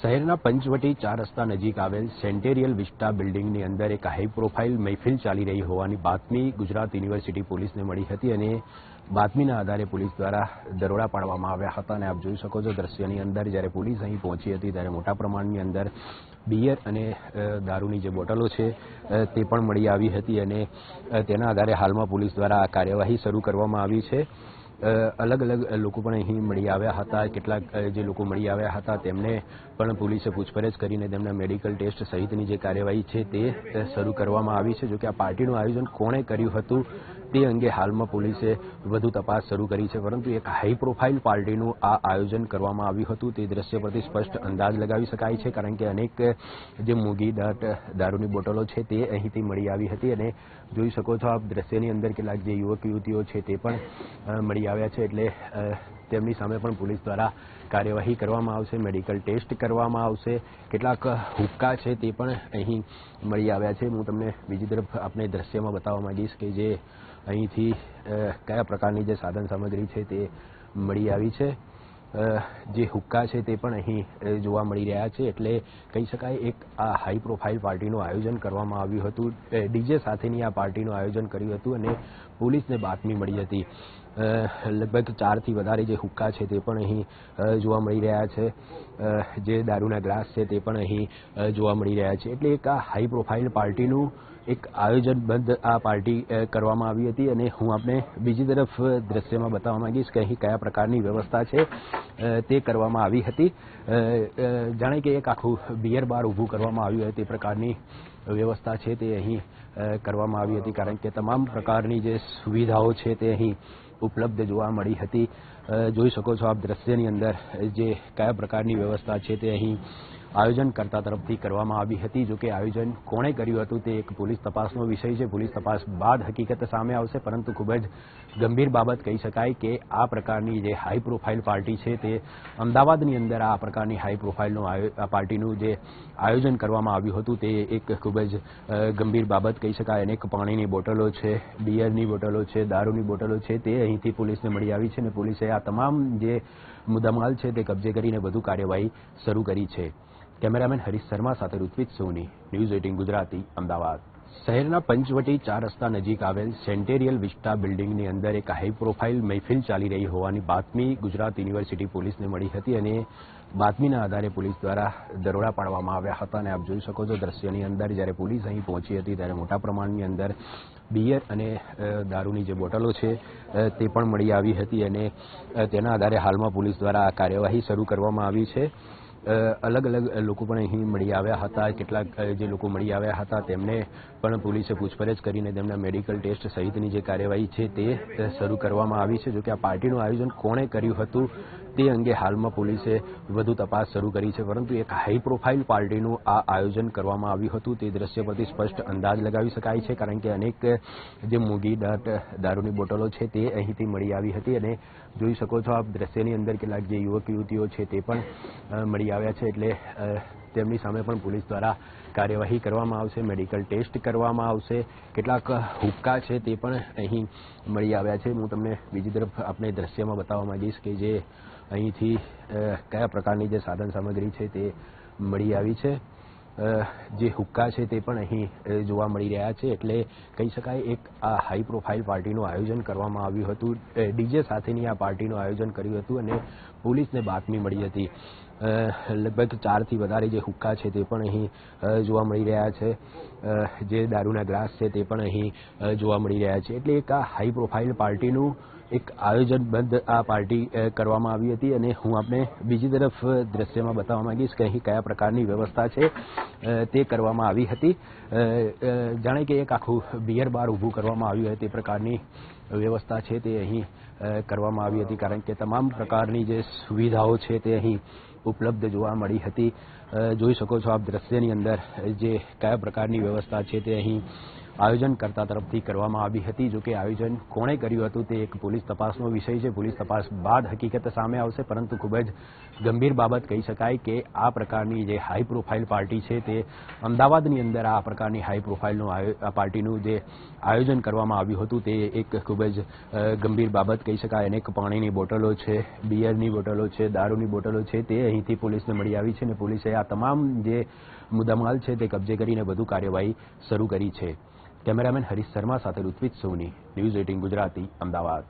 શહેરના પંચવટી ચાર રસ્તા નજીક આવેલ સેન્ટેરિયલ વિસ્ટા બિલ્ડિંગની અંદર એક હાઈ પ્રોફાઇલ મહેફિલ ચાલી રહી હોવાની બાતમી ગુજરાત યુનિવર્સિટી પોલીસને મળી હતી અને બાતમીના આધારે પોલીસ દ્વારા દરોડા પાડવામાં આવ્યા હતા અને આપ જોઈ શકો છો દ્રશ્યની અંદર જ્યારે પોલીસ અહીં પહોંચી હતી ત્યારે મોટા પ્રમાણની અંદર બિયર અને દારૂની જે બોટલો છે તે પણ મળી આવી હતી અને તેના આધારે હાલમાં પોલીસ દ્વારા આ કાર્યવાહી શરૂ કરવામાં આવી છે. અલગ અલગ લોકો પણ અહીં મળી આવ્યા હતા. કેટલાક જે લોકો મળી આવ્યા હતા તેમને પણ પોલીસે પૂછપરછ કરીને તેમના મેડિકલ ટેસ્ટ સહિતની જે કાર્યવાહી છે તે શરૂ કરવામાં આવી છે. જોકે આ પાર્ટીનું આયોજન કોણે કર્યું હતું? તે અંગે હાલમાં પોલીસે વધુ તપાસ શરૂ કરી છે. પરંતુ એક હાઈ પ્રોફાઇલ પાર્ટીનું આ આયોજન કરવામાં આવ્યું હતું. તે દ્રશ્ય પરથી સ્પષ્ટ અંદાજ લગાવી શકાય છે, કારણ કે અનેક જે મૂગી દાટ દારૂની બોટલો છે તે અહીંથી મળી આવી હતી અને જોઈ શકો છો આપ દ્રશ્યની અંદર કેટલાક જે યુવક યુવતીઓ છે તે પણ મળી આવ્યા છે. એટલે તેમની સામે પણ પોલીસ દ્વારા કાર્યવાહી કરવામાં આવશે, મેડિકલ ટેસ્ટ કરવામાં આવશે. કેટલાક હુક્કા છે તે પણ અહીં મળી આવ્યા છે. હું તમને બીજી તરફ આપણે દ્રશ્યમાં બતાવવા માંગીશ કે જે અહીંથી કયા પ્રકારની જે સાધન સામગ્રી છે તે મળી આવી છે. જે હુક્કા છે તે પણ અહીં જોવા મળી રહ્યા છે. એટલે કહી શકાય એક આ હાઈ પ્રોફાઇલ પાર્ટીનું આયોજન કરવામાં આવ્યું હતું. ડીજે સાથેની આ પાર્ટીનું આયોજન કર્યું હતું અને પોલીસને બાતમી મળી હતી. લગભગ ચારથી વધારે જે હુક્કા છે તે પણ અહીં જોવા મળી રહ્યા છે. જે દારૂના ગ્લાસ છે તે પણ અહીં જોવા મળી રહ્યા છે. એટલે એક આ હાઈ પ્રોફાઇલ પાર્ટીનું એક આયોજનબદ્ધ આ પાર્ટી કરવામાં આવી હતી અને હું આપણે બીજી તરફ દ્રશ્યમાં બતાવવા માંગીશ કે અહીં કયા પ્રકારની વ્યવસ્થા છે તે કરવામાં આવી હતી. જાણે કે એક આખું બિયર બાર ઊભું કરવામાં આવ્યું હોય તે પ્રકારની વ્યવસ્થા છે તે અહીં કરવામાં આવી હતી. કારણ કે તમામ પ્રકારની જે સુવિધાઓ છે તે અહીં ઉપલબ્ધ જોવા મળી હતી. જોઈ શકો છો આપ દ્રશ્યની અંદર જે કયા પ્રકારની વ્યવસ્થા છે તે અહીં આયોજનકર્તા તરફથી કરવામાં આવી હતી. જો કે આયોજન કોણે કર્યું હતું તે એક પોલીસ તપાસનો વિષય છે. પોલીસ તપાસ બાદ હકીકત સામે આવશે, પરંતુ ખૂબ જ ગંભીર બાબત કહી શકાય કે આ પ્રકારની જે હાઈ પ્રોફાઇલ પાર્ટી છે તે અમદાવાદની અંદર આ પ્રકારની હાઈ પ્રોફાઇલનું પાર્ટીનું જે આયોજન કરવામાં આવ્યું હતું તે એક ખૂબ જ ગંભીર બાબત કહી શકાય. અનેક પાણીની બોટલો છે બિયરની બોટલો છે, દારૂની બોટલો છે, તે અહીંથી પોલીસને મળી આવી છે અને પોલીસે આ તમામ જે મુદ્દામાલ છે તે કબજે કરીને વધુ કાર્યવાહી શરૂ કરી છે. કેમેરામેન હરીશ શર્મા સાથે ઋત્વિક સોની, ન્યૂઝ એટીન ગુજરાતી, અમદાવાદ. શહેરના પંચવટી ચાર રસ્તા નજીક આવેલ સેન્ટેરિયલ વિસ્ટા બિલ્ડિંગની અંદર એક હાઈ પ્રોફાઇલ મહેફિલ ચાલી રહી હોવાની બાતમી ગુજરાત યુનિવર્સિટી પોલીસને મળી હતી અને બાતમીના આધારે પોલીસ દ્વારા દરોડા પાડવામાં આવ્યા હતા. અને આપ જોઈ શકો છો દ્રશ્યની અંદર જ્યારે પોલીસ અહીં પહોંચી હતી ત્યારે મોટા પ્રમાણની અંદર બિયર અને દારૂની જે બોટલો છે તે પણ મળી આવી હતી અને તેના આધારે હાલમાં પોલીસ દ્વારા આ કાર્યવાહી શરૂ કરવામાં આવી છે. અલગ અલગ લોકો પણ અહીં મળી આવ્યા હતા. કેટલાક જે લોકો મળી આવ્યા હતા તેમને પણ પોલીસે પૂછપરછ કરીને તેમના મેડિકલ ટેસ્ટ સહિતની જે કાર્યવાહી છે તે શરૂ કરવામાં આવી છે. જોકે આ પાર્ટીનું આયોજન કોણે કર્યું હતું તે અંગે હાલમાં પોલીસે વધુ તપાસ શરૂ કરી છે, પરંતુ એક હાઈ પ્રોફાઇલ પાર્ટીનું આ આયોજન કરવામાં આવ્યું હતું. તે દ્રશ્ય પરથી સ્પષ્ટ અંદાજ લગાવી શકાય છે, કારણ કે અનેક જે મૂગી દાટ દારૂની બોટલો છે તે અહીંથી મળી આવી હતી અને જોઈ શકો છો આપ દ્રશ્યની અંદર કેટલાક જે યુવક યુવતીઓ છે તે પણ મળી આવ્યા છે. એટલે તેમની સામે પણ પોલીસ દ્વારા કાર્યવાહી કરવામાં આવશે, મેડિકલ ટેસ્ટ કરવામાં આવશે. કેટલાક હુક્કા છે તે પણ અહીં મળી આવ્યા છે. હું તમને બીજી તરફ આપણે દ્રશ્યમાં બતાવવા માંગીશ કે જે અહીંથી કયા પ્રકારની જે સાધન સામગ્રી છે તે મળી આવી છે. જે હુક્કા છે તે પણ અહીં જોવા મળી રહ્યા છે. એટલે કહી શકાય એક આ હાઈ પ્રોફાઇલ પાર્ટીનું આયોજન કરવામાં આવ્યું હતું. ડીજે સાથેની આ પાર્ટીનું આયોજન કર્યું હતું અને પોલીસને બાતમી મળી હતી. લગભગ ચારથી વધારે જે હુક્કા છે તે પણ અહીં જોવા મળી રહ્યા છે. જે દારૂના ગ્લાસ છે તે પણ અહીં જોવા મળી રહ્યા છે. એટલે એક આ હાઈ પ્રોફાઇલ પાર્ટીનું એક આયોજનબદ્ધ આ પાર્ટી કરવામાં આવી હતી અને હું આપને બીજી તરફ દ્રશ્યમાં બતાવવા માંગીશ કે અહીં કયા પ્રકારની વ્યવસ્થા છે તે કરવામાં આવી હતી. જાણે કે એક આખું બિયર બાર ઊભું કરવામાં આવ્યું હોય તે પ્રકારની વ્યવસ્થા છે તે અહીં કરવામાં આવી હતી. કારણ કે તમામ પ્રકારની જે સુવિધાઓ છે તે અહીં ઉપલબ્ધ જોવા મળી હતી. જોઈ શકો છો આપ દ્રશ્યની અંદર જે કયા પ્રકારની વ્યવસ્થા છે તે અહીં આયોજનકર્તા તરફથી કરવામાં આવી હતી. જો કે આયોજન કોણે કર્યું હતું તે એક પોલીસ તપાસનો વિષય છે. પોલીસ તપાસ બાદ હકીકત સામે આવશે, પરંતુ ખૂબ જ ગંભીર બાબત કહી શકાય કે આ પ્રકારની જે હાઈ પ્રોફાઇલ પાર્ટી છે તે અમદાવાદની અંદર આ પ્રકારની હાઈ પ્રોફાઇલનું પાર્ટીનું જે આયોજન કરવામાં આવ્યું હતું તે એક ખૂબ જ ગંભીર બાબત કહી શકાય. અનેક પાણીની બોટલો છે, બિયરની બોટલો છે, દારૂની બોટલો છે, તે અહીંથી પોલીસને મળી આવી છે અને પોલીસે આ તમામ જે મુદ્દામાલ છે તે કબજે કરીને વધુ કાર્યવાહી શરૂ કરી છે. કેમેરામેન હરીશ શર્મા સાથે ઋત્વિજ સોની ન્યૂઝ એટીન ગુજરાતી અમદાવાદ.